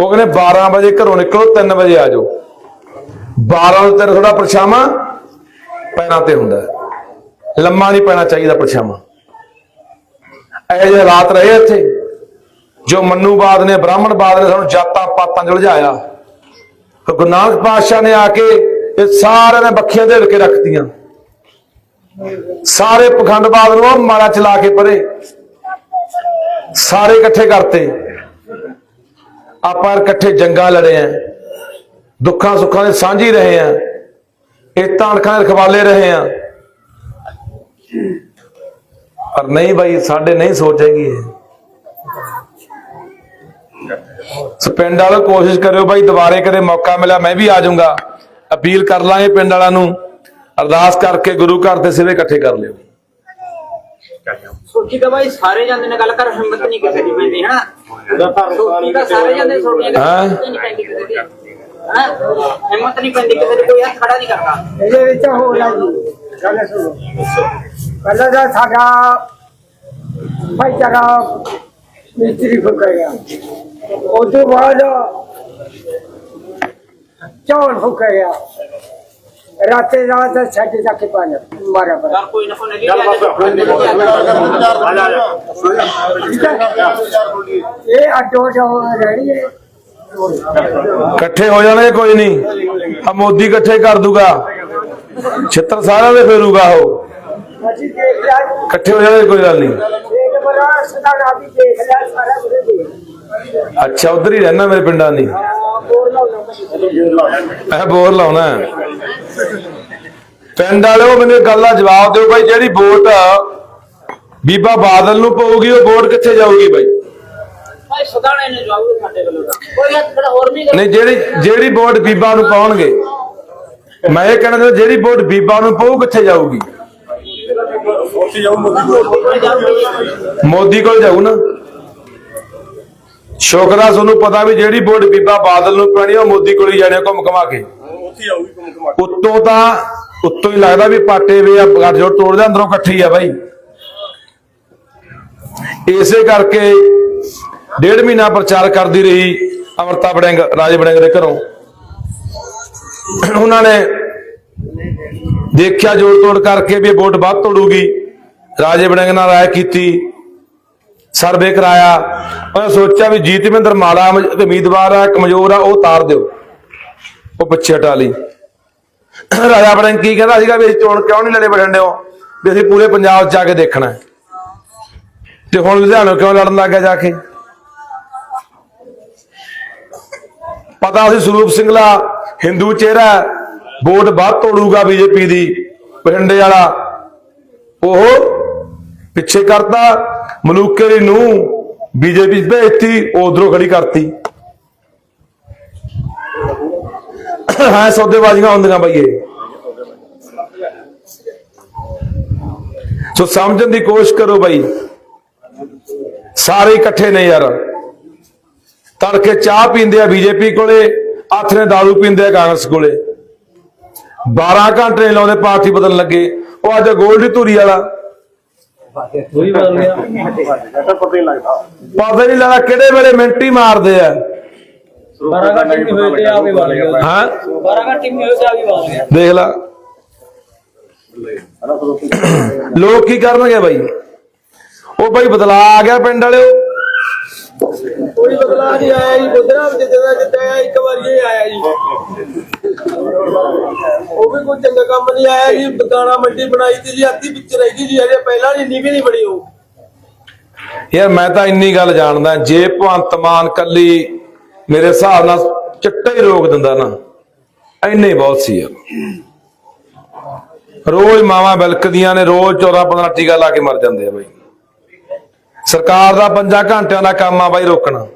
ਉਹ ਕਹਿੰਦੇ 12 ਵਜੇ ਘਰੋਂ ਨਿਕਲੋ 3 ਵਜੇ ਆ ਜਾਓ। 12 ਵਜੇ ਤੇਰਾ ਥੋੜਾ ਪਰਛਾਵਾਂ ਪੈਰਾਂ ਤੇ ਹੁੰਦਾ। ਲੰਮਾ ਨਹੀਂ ਪੈਣਾ ਚਾਹੀਦਾ ਪਰਛਾਵਾਂ। ਇਹ ਜਿਹੇ ਹਾਲਾਤ ਰਹੇ ਇੱਥੇ। ਜੋ ਮੰਨੂਵਾਦ ਨੇ ਬ੍ਰਾਹਮਣਵਾਦ ਨੇ ਸਾਨੂੰ ਜਾਤਾਂ ਪਾਤਾਂ ਚ ਉਲਝਾਇਆ ਗੁਰੂ ਨਾਨਕ ਪਾਤਸ਼ਾਹ ਨੇ ਆ ਕੇ ਇਹ ਸਾਰਿਆਂ ਨੇ ਬੱਖੀਆਂ ਦੇ ਕੇ ਰੱਖਤੀਆਂ। ਸਾਰੇ ਪਖੰਡਵਾਦ ਨੂੰ ਉਹ ਮਾਰਾ ਚਲਾ ਕੇ ਪਰੇ। ਸਾਰੇ ਇਕੱਠੇ ਕਰਤੇ। ਆਪਾਂ ਇਕੱਠੇ ਜੰਗਾਂ ਲੜੇ ਆ। ਦੁੱਖਾਂ ਸੁੱਖਾਂ ਦੇ ਸਾਂਝੀ ਰਹੇ ਆ। ਇਤਾਂ ਅਣਖਾਂ ਦੇ ਰਖਵਾਲੇ ਰਹੇ ਆ। ਪਰ ਨਹੀਂ ਬਾਈ, ਸਾਡੇ ਨਹੀਂ ਸੋਚ ਹੈਗੀ ਇਹ। ਸੋ ਪਿੰਡ ਵਾਲੋ ਕੋਸ਼ਿਸ਼ ਕਰਿਓ ਬਾਈ ਦੁਬਾਰੇ ਕਦੇ ਮੌਕਾ ਮਿਲਿਆ ਮੈਂ ਵੀ ਆ ਜਾਊਂਗਾ। ਅਪੀਲ ਕਰ ਲਾਂਗੇ ਪਿੰਡ ਵਾਲਿਆਂ ਨੂੰ। ਅਰਦਾਸ ਕਰਕੇ ਗੁਰੂ ਘਰ ਦੇ ਸਿਰੇ ਇਕੱਠੇ ਕਰ ਲਿਓ। ਸੋਚੀ ਤਾਂ ਬਾਈ ਸਾਰੇ ਜਾਂਦੇ ਨੇ ਗੱਲ ਕਰ ਹਿੰਮਤ ਨਹੀਂ ਕਿਸੇ ਦੀ ਪੈਂਦੀ ਹਨਾ? ਸੋਚੀ ਤਾਂ ਸਾਰੇ ਜਾਂਦੇ? ਹਿੰਮਤ ਨਹੀਂ ਪੈਂਦੀ ਕਿਸੇ ਦੀ। ਹੈਂ? ਹਿੰਮਤ ਨਹੀਂ ਪੈਂਦੀ ਕਿਸੇ ਦੀ ਕੋਈ ਹੱਥ ਖੜਾ ਨਹੀਂ ਕਰਦਾ। ਇਹਦੇ ਵਿੱਚ ਹੋ ਰਿਹਾ ਜੀ। ਗੱਲ ਸੁਣੋ। ਪਹਿਲਾਂ ਦਾ ਸਾਡਾ ਭਾਈਚਾਰਾ ਮਿਸਤਰੀ ਫੁੱਕਿਆ ਉਸ ਤੋਂ ਬਾਅਦ ਚੌਲ ਫੁੱਕਿਆ ਰਾਤੇ ਰਾਤ ਛੱਡ ਜਾ ਕੇ ਪਾਣੀ ਮਾਰਿਆ ਪਰ ਕੋਈ ਨਾ ਕੋਈ ਨਹੀਂ ਇਹ ਅੱਡੋ ਜੋ ਰਹਿਣੀ ਹੈ। ਇਕੱਠੇ ਹੋ ਜਾਣਗੇ ਕੋਈ ਨਹੀਂ। ਆ ਮੋਦੀ ਇਕੱਠੇ ਕਰ ਦੂਗਾ। ਛਿੱਤਰ ਸਾਰਿਆਂ ਦੇ ਫੇਰੂਗਾ ਉਹ। ਇਕੱਠੇ ਹੋ ਜਾਣਗੇ ਕੋਈ ਗੱਲ ਨਹੀਂ। ਦੇਖ ਲਿਆ ਸਾਰਾ ਕੁਝ ਦੇਖ ਅੱਛਾ ਉਧਰ ਹੀ ਰਹਿਣਾ ਮੇਰੇ ਪਿੰਡਾਂ ਦੀ। ਇਹ ਬੋਰ ਲਾਉਣਾ ਹੈ। ਪਿੰਡ ਵਾਲਿਓ ਮੈਨੂੰ ਗੱਲ ਦਾ ਜਵਾਬ ਦਿਓ ਬਾਈ ਜਿਹੜੀ ਵੋਟ ਬੀਬਾ ਬਾਦਲ ਨੂੰ ਪਊਗੀ ਉਹ ਵੋਟ ਕਿੱਥੇ ਜਾਊਗੀ ਬਾਈ? ਭਾਈ ਨਹੀਂ ਨਹੀਂ ਜਿਹੜੀ ਜਿਹੜੀ ਵੋਟ ਬੀਬਾ ਨੂੰ ਪਾਉਣਗੇ ਮੈਂ ਇਹ ਕਹਿਣਾ ਚਾਹੁੰਦਾ ਜਿਹੜੀ ਵੋਟ ਬੀਬਾ ਨੂੰ ਪਊ ਕਿੱਥੇ ਜਾਊਗੀ? ਮੋਦੀ ਕੋਲ ਜਾਊ ਨਾ। ਸ਼ੁਕਰਾ ਤੁਹਾਨੂੰ ਪਤਾ ਵੀ ਜਿਹੜੀ ਵੋਟ ਬੀਬਾ ਬਾਦਲ ਨੂੰ ਪੈਣੀ ਆ, ਉਹ ਮੋਦੀ ਕੋਲ ਹੀ ਜਾਣੀ ਆ ਘੁੰਮ ਘਮਾ ਕੇ। ਉੱਤੋਂ ਤਾਂ ਉੱਤੋਂ ਹੀ ਲੱਗਦਾ ਵੀ ਪਾਟੇ ਵੇ ਆ ਗੱਠਜੋੜ ਤੋੜਦੇ ਅੰਦਰੋਂ ਇਕੱਠੀ ਆ ਬਾਈ। ਇਸੇ ਕਰਕੇ ਡੇਢ ਮਹੀਨਾ ਪ੍ਰਚਾਰ ਕਰਦੀ ਰਹੀ ਅਮਰਤਾ ਬੜਿੰਗ ਰਾਜੇ ਬੜਿੰਗ ਦੇ ਘਰੋਂ। ਉਹਨਾਂ ਨੇ ਦੇਖਿਆ ਜੋੜ ਤੋੜ ਕਰਕੇ ਵੀ ਇਹ ਵੋਟ ਵੱਧ ਤੋੜੂਗੀ। ਰਾਜੇ ਬੜਿੰਗ ਨਾਲ ਰਾਏ ਕੀਤੀ। ਸਰਵੇ ਕਰਾਇਆ। ਉਹਨੇ ਸੋਚਿਆ ਵੀ ਜੀਤਵਿੰਦਰ ਮਾਲਾ ਉਮੀਦਵਾਰ ਆ, ਕਮਜ਼ੋਰ ਆ, ਉਹ ਤਾਰ ਦਿਓ। ਉਹ ਪਿੱਛੇ ਹਟਾ ਲਈ ਰਾਜਾ ਬੜਿੰਗ ਕੀ ਕਹਿੰਦਾ ਸੀਗਾ ਵੀ ਅਸੀਂ ਚੋਣ ਕਿਉਂ ਨਹੀਂ ਲੜੇ ਬਠਿੰਡੇ ਹੋ ਵੀ ਅਸੀਂ ਪੂਰੇ ਪੰਜਾਬ 'ਚ ਜਾ ਕੇ ਦੇਖਣਾ। ਤੇ ਹੁਣ ਲੁਧਿਆਣੇ ਕਿਉਂ ਲੜਨ ਲੱਗ ਗਿਆ ਜਾ ਕੇ? ਪਤਾ ਸੀ ਸਰੂਪ ਸਿੰਘਲਾ ਹਿੰਦੂ ਚਿਹਰਾ ਵੋਟ ਵੱਧ ਤੋੜੂਗਾ ਬੀਜੇਪੀ ਦੀ, ਬਠਿੰਡੇ ਵਾਲਾ। ਉਹ ਪਿੱਛੇ ਕਰਤਾ। ਮਲੂਕੇ ਦੀ ਨੂੰ ਬੀਜੇਪੀ ਭੇਜਤੀ ਉਧਰੋਂ ਖੜੀ ਕਰਤੀ। ਹਾਂ ਸੌਦੇਬਾਜ਼ੀਆਂ ਹੁੰਦੀਆਂ ਬਈ ਇਹ। ਸੋ ਸਮਝਣ ਦੀ ਕੋਸ਼ਿਸ਼ ਕਰੋ ਬਾਈ। ਸਾਰੇ ਇਕੱਠੇ ਨੇ ਯਾਰ। ਤੜਕੇ ਚਾਹ ਪੀਂਦੇ ਆ ਬੀਜੇਪੀ ਕੋਲੇ, ਹੱਥ ਨੇ ਦਾਰੂ ਪੀਂਦੇ ਆ ਕਾਂਗਰਸ ਕੋਲੇ। 12 ਘੰਟੇ ਲਾਉਂਦੇ ਪਾਰਟੀ ਬਦਲਣ ਲੱਗੇ। ਉਹ ਅੱਜ ਗੋਲਡੀ ਧੂਰੀ ਵਾਲਾ ਪਤਾ ਹੀ ਨਹੀਂ। ਲੱਗਦਾ ਕਿਹੜੇ ਵੇਲੇ ਮਿੰਟ ਹੀ ਮਾਰਦੇ ਆ? ਬਾਰਾਂ ਘੰਟੇ ਨਹੀਂ ਹੋਏ ਤੇ ਆ ਵੀ ਬਣ ਗਿਆ। ਹਾਂ? 12 ਘੰਟੇ ਨਹੀਂ ਹੋਏ ਤੇ ਆ ਵੀ ਬਣ ਗਿਆ। ਦੇਖ ਲਾ। ਲੋਕ ਕੀ ਕਰਨਗੇ ਬਾਈ? ਉਹ ਬਾਈ ਬਦਲਾ ਆ ਗਿਆ ਪਿੰਡ ਵਾਲਿਓ। ਕੋਈ ਬਦਲਾ ਨਹੀਂ ਆਇਆ ਜੀ। ਬੁੱਧਰਾ ਜਿੱਦਾਂ ਜਿੱਦਾਂ ਇੱਕ ਵਾਰੀ ਇਹ ਆਇਆ ਜੀ। ਉਹ ਵੀ ਕੋਈ ਚੰਗਾ ਕੰਮ ਨਹੀਂ ਆਇਆ ਜੀ, ਬਦਾਣਾ ਮੰਡੀ ਬਣਾਈ ਤੇ ਜੀ, ਅੱਧੀ ਵਿੱਚ ਰਹਿ ਗਈ ਜੀ ਅਜੇ ਪਹਿਲਾਂ ਨਹੀਂ ਨਿਕਲੀ ਨਹੀਂ ਬਣੀ ਉਹ। ਯਾਰ ਮੈਂ ਤਾਂ ਇੰਨੀ ਗੱਲ ਜਾਣਦਾ, ਜੇ ਭਗਵੰਤ ਮਾਨ ਕੱਲੀ ਮੇਰੇ ਹਿਸਾਬ ਨਾਲ ਚਿੱਟਾ ਹੀ ਰੋਕ ਦਿੰਦਾ ਨਾ, ਇੰਨੇ ਬਹੁਤ ਸੀ ਯਾਰ। ਰੋਜ਼ ਮਾਵਾਂ ਬਿਲਕਦੀਆਂ ਨੇ, ਰੋਜ਼ 14 15 ਟੀਕਾ ਲਾ ਕੇ ਮਰ ਜਾਂਦੇ ਆ ਬਾਈ। ਸਰਕਾਰ ਦਾ 5 ਘੰਟਿਆਂ ਦਾ ਕੰਮ ਆ ਬਾਈ ਰੋਕਣਾ।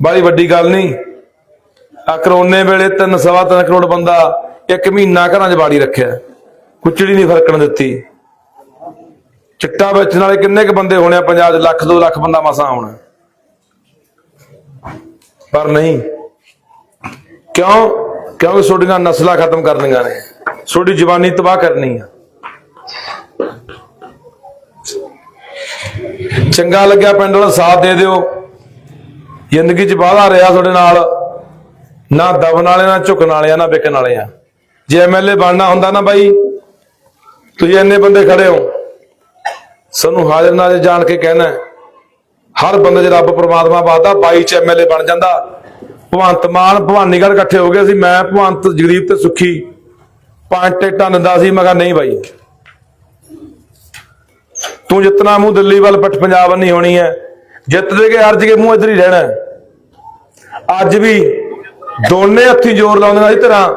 ਬੜੀ ਵੱਡੀ ਗੱਲ ਨਹੀਂ। ਆ ਕਰੋਨੇ ਵੇਲੇ 3 ਸਵਾ ਤਿੰਨ ਕਰੋੜ ਬੰਦਾ ਇੱਕ ਮਹੀਨਾ ਘਰਾਂ 'ਚ ਬਾੜੀ ਰੱਖਿਆ। ਕੁਚੜੀ ਨਹੀਂ ਫਰਕਣ ਦਿੱਤੀ। ਚਿੱਟਾ ਵੇਚਣ ਵਾਲੇ ਕਿੰਨੇ ਕ ਬੰਦੇ ਹੋਣੇ ਆ? ਪੰਜਾਬ 'ਚ ਲੱਖ 2 ਲੱਖ ਬੰਦਾ ਮਸਾਂ ਆਉਣਾ। ਪਰ ਨਹੀਂ। ਕਿਉਂ? ਕਿਉਂਕਿ ਤੁਹਾਡੀਆਂ ਨਸਲਾਂ ਖਤਮ ਕਰਨੀਆਂ ਨੇ? ਤੁਹਾਡੀ ਜਵਾਨੀ ਤਬਾਹ ਕਰਨੀ ਆ। ਚੰਗਾ ਲੱਗਿਆ ਪਿੰਡ ਵਾਲਾ ਸਾਥ ਦੇ ਦਿਓ। ਜ਼ਿੰਦਗੀ 'ਚ ਵਾਧਾ ਰਿਹਾ ਤੁਹਾਡੇ ਨਾਲ। ਨਾ ਦਬਨ ਵਾਲੇ, ਨਾ ਝੁਕਣ ਵਾਲੇ ਆ ਨਾ ਵਿਕਣ ਵਾਲੇ ਆ। ਜੇ ਐਮਐਲਏ ਬਣਨਾ ਹੁੰਦਾ ਨਾ ਬਾਈ, ਤੁਸੀਂ ਇੰਨੇ ਬੰਦੇ ਖੜੇ ਹੋ। ਸਾਨੂੰ ਹਾਜ਼ਰ ਨਾਜ਼ਰ ਜਾਣ ਕੇ ਕਹਿਣਾ ਹਰ ਬੰਦੇ 'ਚ ਰੱਬ ਪ੍ਰਮਾਤਮਾ ਬਾਦਾ 22 ਚ ਐਮਐਲਏ ਬਣ ਜਾਂਦਾ। ਭਗਵੰਤ ਮਾਨ, ਭਵਾਨੀਗੜ੍ਹ ਇਕੱਠੇ ਹੋ ਗਏ ਸੀ, ਮੈਂ ਭਗਵੰਤ ਜਗਦੀਪ ਤੇ ਸੁਖੀ। ਪੰਜ ਟਿਕਟਾਂ ਦਿੰਦਾ ਸੀ, ਮੈਂ ਕਿਹਾ ਨਹੀਂ ਬਾਈ। ਤੂੰ ਜਿੱਤਣਾ ਮੂੰਹ ਦਿੱਲੀ ਵੱਲ ਪੱਟ ਪੰਜਾਬ ਨਹੀਂ ਹੋਣੀ ਹੈ, ਜਿੱਤ ਦੇ ਕੇ ਹਾਰ ਕੇ ਮੂੰਹ ਇੱਧਰ ਹੀ ਰਹਿਣਾ ਅੱਜ ਵੀ ਦੋਨੇ ਹੱਥੀਂ ਜ਼ੋਰ ਲਾਉਂਦੀਆਂ ਇਸ ਤਰ੍ਹਾਂ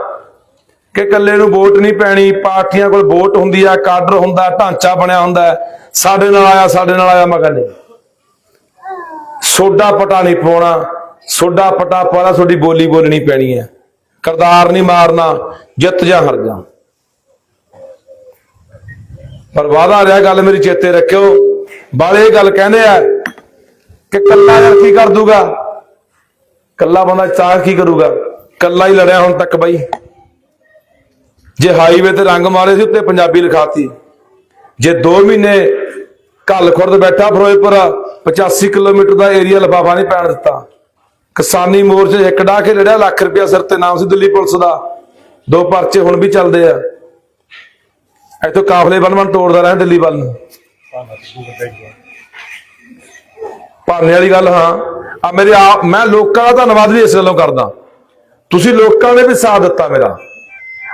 ਕਿ ਇਕੱਲੇ ਨੂੰ ਵੋਟ ਨਹੀਂ ਪੈਣੀ, ਪਾਰਟੀਆਂ ਕੋਲ ਵੋਟ ਹੁੰਦੀ ਆ, ਕਾਡਰ ਹੁੰਦਾ, ਢਾਂਚਾ ਬਣਿਆ ਹੁੰਦਾ ਸਾਡੇ ਨਾਲ ਆਇਆ, ਸਾਡੇ ਨਾਲ ਆਇਆ ਮਗਾ ਨਹੀਂ। ਸੋਡਾ ਪਟਾ ਨਹੀਂ ਪਾਉਣਾ, ਸੋਡਾ ਪਟਾ ਪਾਉਣਾ ਤੁਹਾਡੀ ਬੋਲੀ ਬੋਲਣੀ ਪੈਣੀ ਹੈ। ਕਰਦਾਰ ਨਹੀਂ ਮਾਰਨਾ, ਜਿੱਤ ਜਾਂ ਹਰ ਜਾ। ਪਰ ਵਾਦਾ ਰਿਹਾ, ਗੱਲ ਮੇਰੀ ਚੇਤੇ ਰੱਖਿਓ। ਬਾਲੇ ਇਹ ਗੱਲ ਕਹਿੰਦੇ ਆ ਕਿ ਕੱਲਾ ਯਾਰ ਕੀ ਕਰ ਦੂਗਾ? ਕੱਲਾ ਬੰਦਾ ਚਾਹ ਕੀ ਕਰੂਗਾ? ਕੱਲਾ ਹੀ ਲੜਿਆ ਹੁਣ ਤੱਕ ਬਾਈ। ਜੇ ਹਾਈਵੇ ਤੇ ਰੰਗ ਮਾਰੇ ਸੀ, ਉੱਤੇ ਪੰਜਾਬੀ ਲਿਖਾਤੀ। ਜੇ 2 ਮਹੀਨੇ ਕੱਲ ਖੁਰਦ ਬੈਠਾ ਫਿਰੋਜ਼ਪੁਰ 85 ਕਿਲੋਮੀਟਰ ਦਾ ਏਰੀਆ ਲਫਾਫਾ ਨਹੀਂ ਪੈਣ ਦਿੱਤਾ। ਕਿਸਾਨੀ ਮੋਰਚੇ ਇੱਕ ਕੇ ਲੜਿਆ, ਲੱਖ ਰੁਪਇਆ ਸਿਰ ਤੇ ਨਾਮ ਸੀ ਦਿੱਲੀ ਪੁਲਿਸ ਦਾ। ਦੋ ਪਰਚੇ ਹੁਣ ਵੀ ਚੱਲਦੇ ਆ। ਇੱਥੋਂ ਕਾਫਲੇ ਬਣ ਬਣ ਤੋੜਦਾ ਰਿਹਾ ਦਿੱਲੀ ਵੱਲ ਨੂੰ। ਭਾਨੇ ਵਾਲੀ ਗੱਲ ਹਾਂ। ਆ ਮੇਰੇ ਆਪ ਮੈਂ ਲੋਕਾਂ ਦਾ ਧੰਨਵਾਦ ਵੀ ਇਸ ਗੱਲੋਂ ਕਰਦਾ। ਤੁਸੀਂ ਲੋਕਾਂ ਨੇ ਵੀ ਸਾਥ ਦਿੱਤਾ ਮੇਰਾ।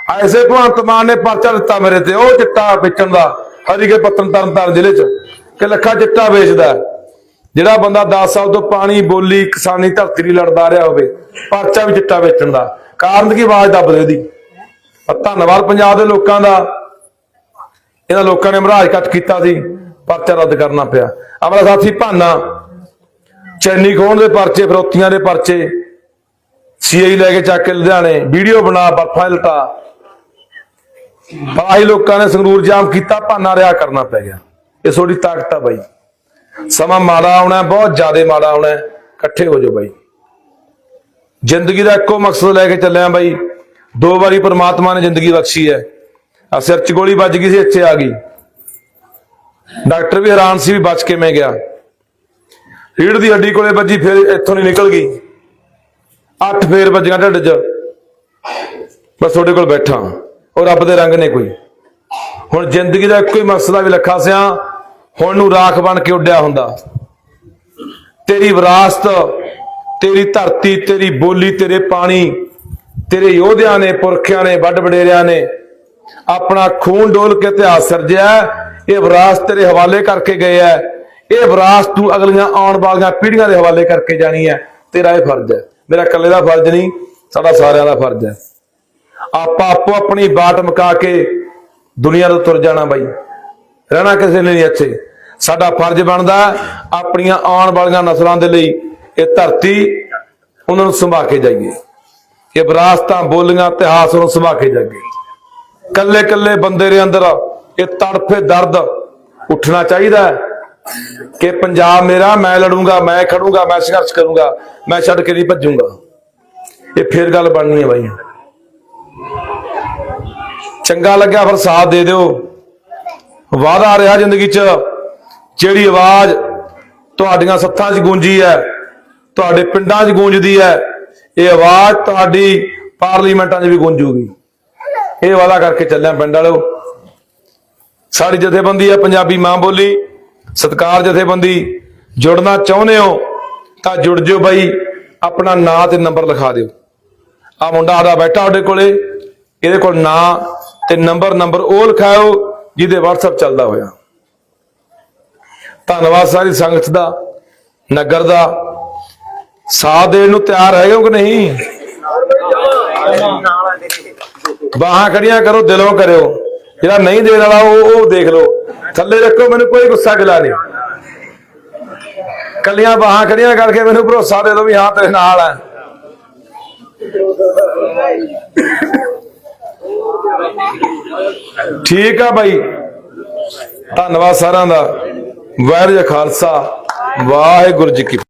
ਐਸੇ ਭਗਵੰਤ ਮਾਨ ਨੇ ਪਰਚਾ ਦਿੱਤਾ ਮੇਰੇ ਤੇ, ਉਹ ਚਿੱਟਾ ਵੇਚਣ ਦਾ, ਹਰੀਕੇ ਪੱਤਨ ਤਰਨ ਜ਼ਿਲ੍ਹੇ ਚ, ਕਿ ਲੱਖਾ ਚਿੱਟਾ ਵੇਚਦਾ ਜਿਹੜਾ ਬੰਦਾ 10 ਸਾਲ ਤੋਂ ਪਾਣੀ, ਬੋਲੀ, ਕਿਸਾਨੀ ਧਰਤੀ ਲਈ ਲੜਦਾ ਰਿਹਾ ਹੋਵੇ, ਪਰਚਾ ਵੀ ਚਿੱਟਾ ਵੇਚਣ ਦਾ। ਕਾਰਨ ਕੀ ਆਵਾਜ਼ ਦੱਬਦੇ ਉਹਦੀ ਧੰਨਵਾਦ ਪੰਜਾਬ ਦੇ ਲੋਕਾਂ ਦਾ। ਇਹਨਾਂ ਲੋਕਾਂ ਨੇ ਮਹਾਰਾਜ ਕੱਟ ਕੀਤਾ ਸੀ, ਪਰਚਾ ਰੱਦ ਕਰਨਾ ਪਿਆ। ਆਪਣਾ ਸਾਥੀ ਭਾਨਾ, ਚੈਨੀ ਖੋਣ ਦੇ ਪਰਚੇ, ਫਰੋਤੀਆਂ ਦੇ ਪਰਚੇ, ਸੀਆਈ ਲੈ ਕੇ ਚੱਕ ਕੇ ਲੁਧਿਆਣੇ, ਵੀਡੀਓ ਬਣਾ, ਬਰਫਾਂ ਲਟਾ। ਪਰ ਆਹੀ ਲੋਕਾਂ ਨੇ ਸੰਗਰੂਰ ਜਾਮ ਕੀਤਾ, ਭਾਨਾ ਰਿਆ ਕਰਨਾ ਪੈ ਗਿਆ। ਇਹ ਤੁਹਾਡੀ ਤਾਕਤ ਆ ਬਾਈ। ਸਮਾਂ ਮਾੜਾ ਆਉਣਾ ਬਹੁਤ ਜ਼ਿਆਦਾ ਮਾੜਾ ਆਉਣਾ ਇਕੱਠੇ ਹੋ ਜਾਓ ਬਾਈ। ਜ਼ਿੰਦਗੀ ਦਾ ਇੱਕੋ ਮਕਸਦ ਲੈ ਕੇ ਚੱਲਿਆ ਬਾਈ। ਦੋ ਵਾਰੀ ਪ੍ਰਮਾਤਮਾ ਨੇ ਜ਼ਿੰਦਗੀ ਬਖਸ਼ੀ ਹੈ। ਆ ਸਿਰ 'ਚ ਗੋਲੀ ਵੱਜ ਗਈ ਸੀ, ਇੱਥੇ ਆ ਗਈ। ਡਾਕਟਰ ਵੀ ਹੈਰਾਨ ਸੀ ਵੀ ਬਚ ਕਿਵੇਂ ਗਿਆ। ਰੀੜ ਦੀ ਹੱਡੀ ਕੋਲੇ ਵੱਜੀ, ਫਿਰ ਇੱਥੋਂ ਨਹੀਂ ਨਿਕਲ ਗਈ। ਅੱਠ ਫੇਰ ਵੱਜੀਆਂ ਢਿੱਡ 'ਚ। ਬਸ ਤੁਹਾਡੇ ਕੋਲ ਬੈਠਾ। ਉਹ ਰੱਬ ਦੇ ਰੰਗ ਨੇ ਕੋਈ। ਹੁਣ ਜ਼ਿੰਦਗੀ ਦਾ ਇੱਕੋ ਹੀ ਮਸਲਾ ਵੀ ਲੱਖਾ ਸਿਆ, ਹੁਣ ਨੂੰ ਰਾਖ ਬਣ ਕੇ ਉੱਡਿਆ ਹੁੰਦਾ। ਤੇਰੀ ਵਿਰਾਸਤ, ਤੇਰੀ ਧਰਤੀ, ਤੇਰੀ ਬੋਲੀ, ਤੇਰੇ ਪਾਣੀ, ਤੇਰੇ ਯੋਧਿਆਂ ਨੇ, ਪੁਰਖਿਆਂ ਨੇ, ਵੱਡ ਵਡੇਰਿਆਂ ਨੇ ਆਪਣਾ ਖੂਨ ਡੋਲ ਕੇ ਇਤਿਹਾਸ ਸਿਰਜਿਆ ਇਹ ਵਿਰਾਸਤ ਤੇਰੇ ਹਵਾਲੇ ਕਰਕੇ ਗਏ ਹੈ। ਇਹ ਵਿਰਾਸਤ ਤੂੰ ਅਗਲੀਆਂ ਆਉਣ ਵਾਲੀਆਂ ਪੀੜ੍ਹੀਆਂ ਦੇ ਹਵਾਲੇ ਕਰਕੇ ਜਾਣੀ ਹੈ। ਤੇਰਾ ਇਹ ਫਰਜ਼ ਹੈ। ਮੇਰਾ ਇਕੱਲੇ ਦਾ ਫਰਜ਼ ਨਹੀਂ, ਸਾਡਾ ਸਾਰਿਆਂ ਦਾ ਫਰਜ਼ ਹੈ। ਆਪਾਂ ਆਪੋ ਆਪਣੀ ਬਾਟ ਮਕਾ ਕੇ ਦੁਨੀਆ ਤੋਂ ਤੁਰ ਜਾਣਾ ਬਾਈ। ਰਹਿਣਾ ਕਿਸੇ ਨੇ ਨਹੀਂ ਇੱਥੇ। ਸਾਡਾ ਫਰਜ਼ ਬਣਦਾ ਆਪਣੀਆਂ ਆਉਣ ਵਾਲੀਆਂ ਨਸਲਾਂ ਦੇ ਲਈ ਇਹ ਧਰਤੀ ਉਹਨਾਂ ਨੂੰ ਸੰਭਾ ਕੇ ਜਾਈਏ। ਇਹ ਵਿਰਾਸਤਾਂ, ਬੋਲੀਆਂ, ਇਤਿਹਾਸ ਨੂੰ ਸੰਭਾ ਕੇ ਜਾਈਏ। ਕੱਲੇ ਕੱਲੇ ਬੰਦੇ ਦੇ ਅੰਦਰ ਇਹ ਤੜਫੇ ਦਰਦ ਉੱਠਣਾ ਚਾਹੀਦਾ ਕਿ ਪੰਜਾਬ ਮੇਰਾ, ਮੈਂ ਲੜੂੰਗਾ, ਮੈਂ ਖੜੂੰਗਾ, ਮੈਂ ਸੰਘਰਸ਼ ਕਰੂੰਗਾ, ਮੈਂ ਛੱਡ ਕੇ ਨਹੀਂ ਭੱਜੂੰਗਾ। ਇਹ ਫੇਰ ਗੱਲ ਬਣਨੀ ਹੈ ਬਾਈ। ਚੰਗਾ ਲੱਗਿਆ ਫਿਰ ਸਾਥ ਦੇ ਦਿਓ। ਵਾਦਾ ਰਿਹਾ ਜ਼ਿੰਦਗੀ 'ਚ, ਜਿਹੜੀ ਆਵਾਜ਼ ਤੁਹਾਡੀਆਂ ਸੱਥਾਂ 'ਚ ਗੂੰਜੀ ਹੈ, ਤੁਹਾਡੇ ਪਿੰਡਾਂ 'ਚ ਗੂੰਜਦੀ ਹੈ, ਇਹ ਆਵਾਜ਼ ਤੁਹਾਡੀ ਪਾਰਲੀਮੈਂਟਾਂ 'ਚ ਵੀ ਗੂੰਜੂਗੀ। ਇਹ ਵਾਅਦਾ ਕਰਕੇ ਚੱਲਿਆ ਪਿੰਡ ਵਾਲਿਓ। ਸਾਡੀ ਜਥੇਬੰਦੀ ਹੈ ਪੰਜਾਬੀ ਮਾਂ ਬੋਲੀ, ਸਤਕਾਰ ਜਥੇਬੰਦੀ। ਜੁੜਨਾ ਚਾਹੁੰਦੇ ਹੋ ਤਾਂ ਜੁੜ ਜਿਓ ਬਾਈ, ਆਪਣਾ ਨਾਂ ਤੇ ਨੰਬਰ ਲਿਖਾ ਦਿਓ। ਆ ਮੁੰਡਾ ਆਦਾ ਬੈਠਾ ਉਹਦੇ ਕੋਲੇ, ਇਹਦੇ ਕੋਲ ਨਾਂ ਤੇ ਨੰਬਰ ਨੰਬਰ ਉਹ ਲਿਖਾਓ ਜਿਹਦੇ WhatsApp ਚੱਲਦਾ ਹੋਇਆ। ਧੰਨਵਾਦ ਸਾਰੀ ਸੰਗਤ ਦਾ, ਨਗਰ ਦਾ। ਸਾਥ ਦੇਣ ਨੂੰ ਤਿਆਰ ਹੈਗੇ ਹੋ ਕਿ ਨਹੀਂ? ਬਾਹਾਂ ਖੜੀਆਂ ਕਰੋ, ਦਿਲੋਂ ਕਰਿਓ। ਜਿਹੜਾ ਨਹੀਂ ਦੇਣ ਵਾਲਾ ਉਹ ਉਹ ਦੇਖ ਲਓ। ਥੱਲੇ ਰੱਖੋ, ਮੈਨੂੰ ਕੋਈ ਗੁੱਸਾ ਗਿਲਾ ਨਹੀਂ। ਕੱਲੀਆਂ ਬਾਹਾਂ ਖੜੀਆਂ ਕਰਕੇ ਮੈਨੂੰ ਭਰੋਸਾ ਦੇ ਦਿਓ ਵੀ ਹਾਂ ਤੇਰੇ ਨਾਲ ਹੈ ਠੀਕ ਆ ਬਾਈ। ਧੰਨਵਾਦ ਸਾਰਿਆਂ ਦਾ। ਵਾਹਿਗੁਰੂ ਖਾਲਸਾ। ਵਾਹਿਗੁਰੂ ਜੀ ਕੀ